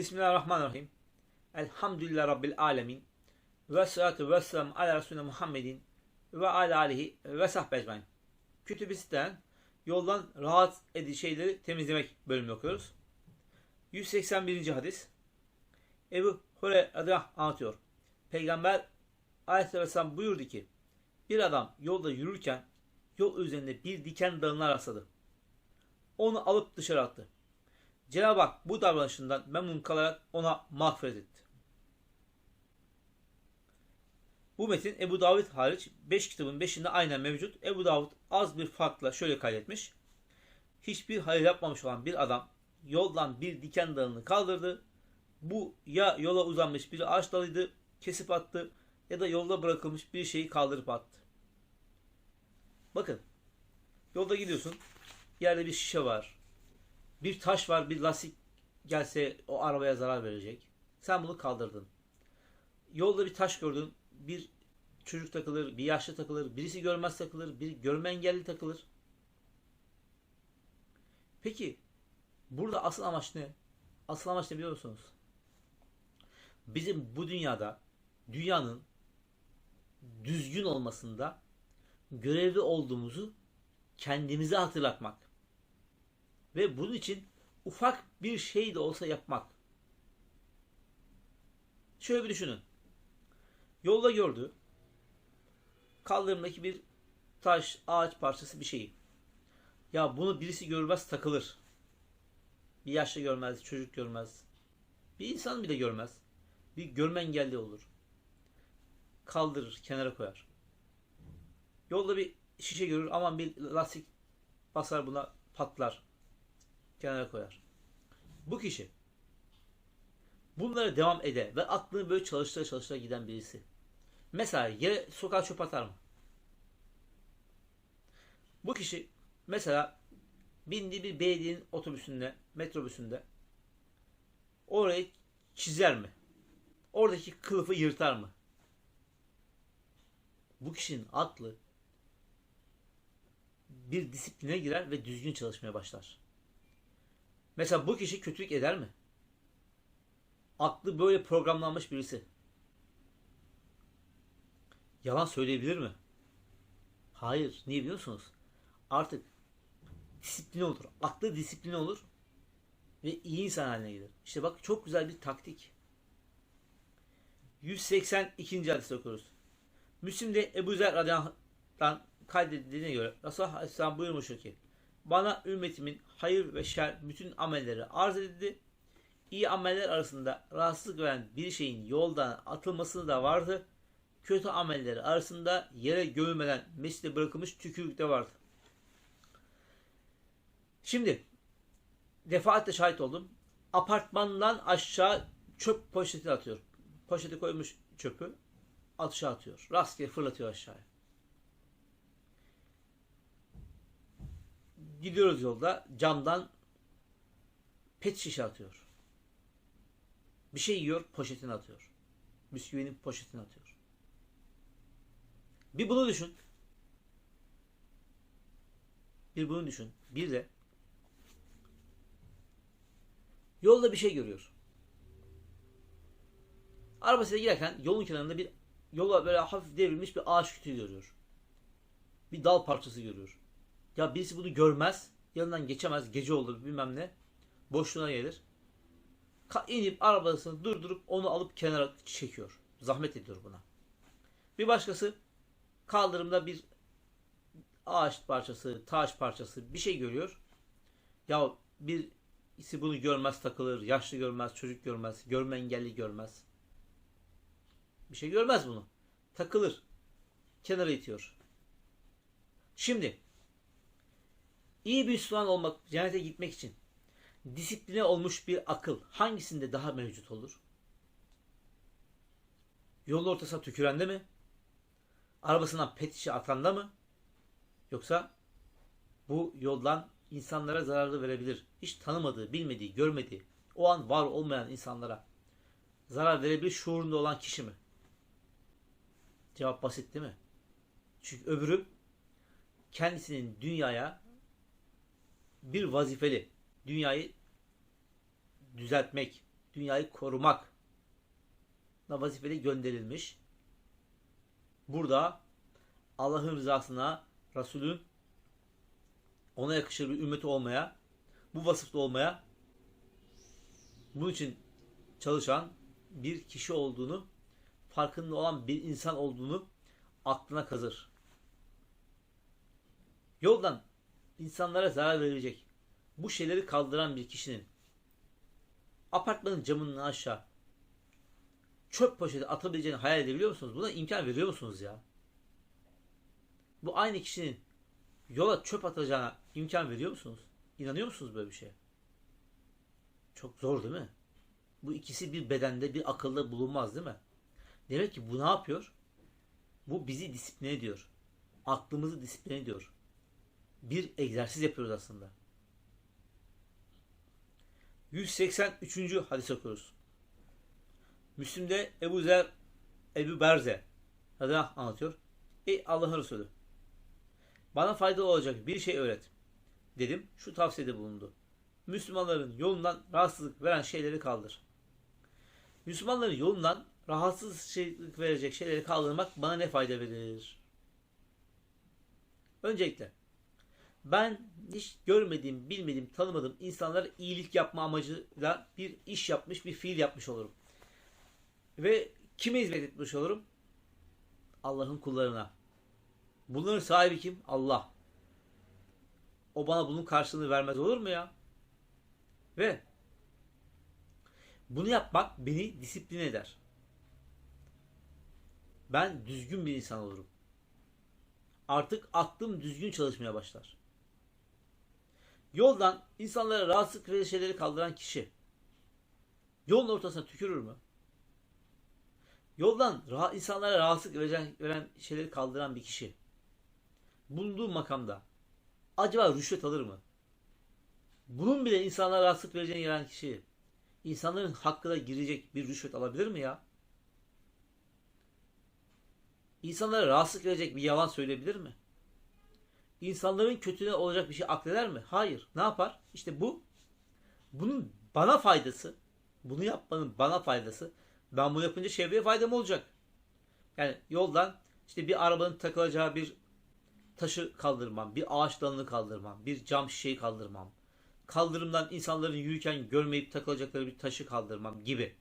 Bismillahirrahmanirrahim. Elhamdülillah Rabbil alemin. Ve salatu ve selamu ala Resulüne Muhammedin ve ala alihi ve sahbe ecmain. Kütüb-i yoldan rahat edici şeyleri temizlemek bölümünü okuyoruz. 181. hadis. Ebu Hureyre adına anlatıyor. Peygamber aleyhisselam buyurdu ki bir adam yolda yürürken yol üzerinde bir diken dalına rastladı. Onu alıp dışarı attı. Cenab-ı Hak bu davranışından memnun kalarak ona mağfiret etti. Bu metin Ebu Davud hariç 5 kitabın 5'inde aynen mevcut. Ebu Davud az bir farkla şöyle kaydetmiş. Hiçbir hayır yapmamış olan bir adam yoldan bir diken dalını kaldırdı. Bu ya yola uzanmış bir ağaç dalıydı, kesip attı ya da yolda bırakılmış bir şeyi kaldırıp attı. Bakın, yolda gidiyorsun, yerde bir şişe var, bir taş var, bir lastik gelse o arabaya zarar verecek. Sen bunu kaldırdın. Yolda bir taş gördün, bir çocuk takılır, bir yaşlı takılır, birisi görmez takılır, bir görme engelli takılır. Peki burada asıl amaç ne? Asıl amaç ne biliyor musunuz? Bizim bu dünyada dünyanın düzgün olmasında görevli olduğumuzu kendimize hatırlatmak. Ve bunun için ufak bir şey de olsa yapmak. Şöyle bir düşünün. Yolda gördü. Kaldırımdaki bir taş, ağaç parçası bir şeyi. Ya bunu birisi görmez takılır. Bir yaşlı görmez, çocuk görmez. Bir insan bile görmez. Bir görme engelli olur. Kaldırır, kenara koyar. Yolda bir şişe görür, aman bir lastik basar buna patlar. Kenara koyar. Bu kişi bunlara devam ede ve aklını böyle çalıştıra çalıştıra giden birisi. Mesela yere sokağa çöp atar mı? Bu kişi mesela bindiği bir belediyenin otobüsünde, metrobüsünde orayı çizer mi? Oradaki kılıfı yırtar mı? Bu kişinin aklı bir disipline girer ve düzgün çalışmaya başlar. Mesela bu kişi kötülük eder mi? Aklı böyle programlanmış birisi. Yalan söyleyebilir mi? Hayır. Niye biliyorsunuz? Artık disiplin olur. Aklı disiplin olur ve iyi insan haline gelir. İşte bak çok güzel bir taktik. 182. hadis okuyoruz. Müslim'de Ebu Zer radıyallahu kaydedildiğine göre Resulullah Aleyhisselam buyurmuştur ki bana ümmetimin hayır ve şer bütün amelleri arz edildi. İyi ameller arasında rahatsızlık veren bir şeyin yoldan atılmasını da vardı. Kötü amelleri arasında yere gömülmeden mescide bırakılmış tükürük de vardı. Şimdi defaatle şahit oldum. Apartmandan aşağı çöp poşeti atıyor. Poşeti koymuş çöpü aşağı atıyor. Rastgele fırlatıyor aşağıya. Gidiyoruz yolda camdan pet şişe atıyor. Bir şey yiyor poşetine atıyor. Bisküvinin poşetine atıyor. Bir bunu düşün. Bir bunu düşün. Bir de yolda bir şey görüyor. Arabasıyla giderken yolun kenarında bir yola böyle hafif devrilmiş bir ağaç kütüğü görüyor. Bir dal parçası görüyor. Ya birisi bunu görmez. Yanından geçemez. Gece olur bilmem ne. Boşluğuna gelir. Ka- inip arabasını durdurup onu alıp kenara çekiyor. Zahmet ediyor buna. Bir başkası kaldırımda bir ağaç parçası, taş parçası bir şey görüyor. Ya birisi bunu görmez takılır. Yaşlı görmez, çocuk görmez. Görme engelli görmez. Bir şey görmez bunu. Takılır. Kenara itiyor. Şimdi iyi bir Müslüman olmak, cennete gitmek için disipline olmuş bir akıl hangisinde daha mevcut olur? Yolun ortasına tükürende mi? Arabasından pet atanda mı? Yoksa bu yoldan insanlara zararlı verebilir. Hiç tanımadığı, bilmediği, görmediği, o an var olmayan insanlara zarar verebilir şuurunda olan kişi mi? Cevap basit değil mi? Çünkü öbürü kendisinin dünyaya bir vazifeli, dünyayı düzeltmek, dünyayı korumak vazifeli gönderilmiş. Burada Allah'ın rızasına, Resulün ona yakışır bir ümmeti olmaya, bu vasıfta olmaya, bunun için çalışan bir kişi olduğunu, farkında olan bir insan olduğunu aklına kazır. Yoldan insanlara zarar verecek bu şeyleri kaldıran bir kişinin apartmanın camından aşağı çöp poşeti atabileceğini hayal edebiliyor musunuz? Buna imkan veriyor musunuz ya? Bu aynı kişinin yola çöp atacağına imkan veriyor musunuz? İnanıyor musunuz böyle bir şeye? Çok zor değil mi? Bu ikisi bir bedende bir akılda bulunmaz değil mi? Demek ki bu ne yapıyor? Bu bizi disipline ediyor. Aklımızı disipline ediyor. Bir egzersiz yapıyoruz aslında. 183. hadis okuyoruz. Müslim'de Ebu Zer Ebu Berze adına anlatıyor. Ey Allah'ın Resulü bana faydalı olacak bir şey öğret. Dedim şu tavsiyede bulundu. Müslümanların yolundan rahatsızlık veren şeyleri kaldır. Müslümanların yolundan rahatsızlık verecek şeyleri kaldırmak bana ne fayda verir? Öncelikle ben hiç görmediğim, bilmediğim, tanımadığım insanlara iyilik yapma amacıyla bir iş yapmış, bir fiil yapmış olurum. Ve kime hizmet etmiş olurum? Allah'ın kullarına. Bunların sahibi kim? Allah. O bana bunun karşılığını vermez olur mu ya? Ve bunu yapmak beni disiplin eder. Ben düzgün bir insan olurum. Artık aklım düzgün çalışmaya başlar. Yoldan insanlara rahatsızlık verici şeyleri kaldıran kişi yolun ortasına tükürür mü? Yoldan rah- insanlara rahatsızlık veren, veren şeyleri kaldıran bir kişi bulunduğu makamda acaba rüşvet alır mı? Bunun bile insanlara rahatsızlık vereceğine gelen kişi insanların hakkına girecek bir rüşvet alabilir mi ya? İnsanlara rahatsızlık verecek bir yalan söyleyebilir mi? İnsanların kötülüğüne olacak bir şey akleder mi? Hayır. Ne yapar? İşte bu bunun bana faydası. Bunu yapmanın bana faydası. Ben bunu yapınca çevreye faydam olacak. Yani yoldan işte bir arabanın takılacağı bir taşı kaldırmam, bir ağaç dalını kaldırmam, bir cam şişeyi kaldırmam. Kaldırımdan insanların yürürken görmeyip takılacakları bir taşı kaldırmam gibi.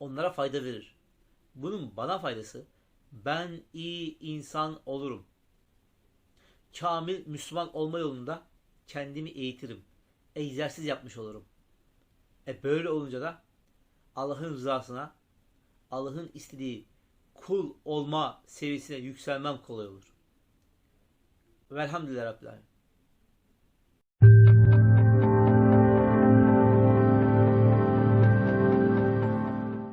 Onlara fayda verir. Bunun bana faydası ben iyi insan olurum. Kamil Müslüman olma yolunda kendimi eğitirim. Egzersiz yapmış olurum. E böyle olunca da Allah'ın rızasına, Allah'ın istediği kul olma seviyesine yükselmem kolay olur. Velhamdülillah Rabbil Alemin.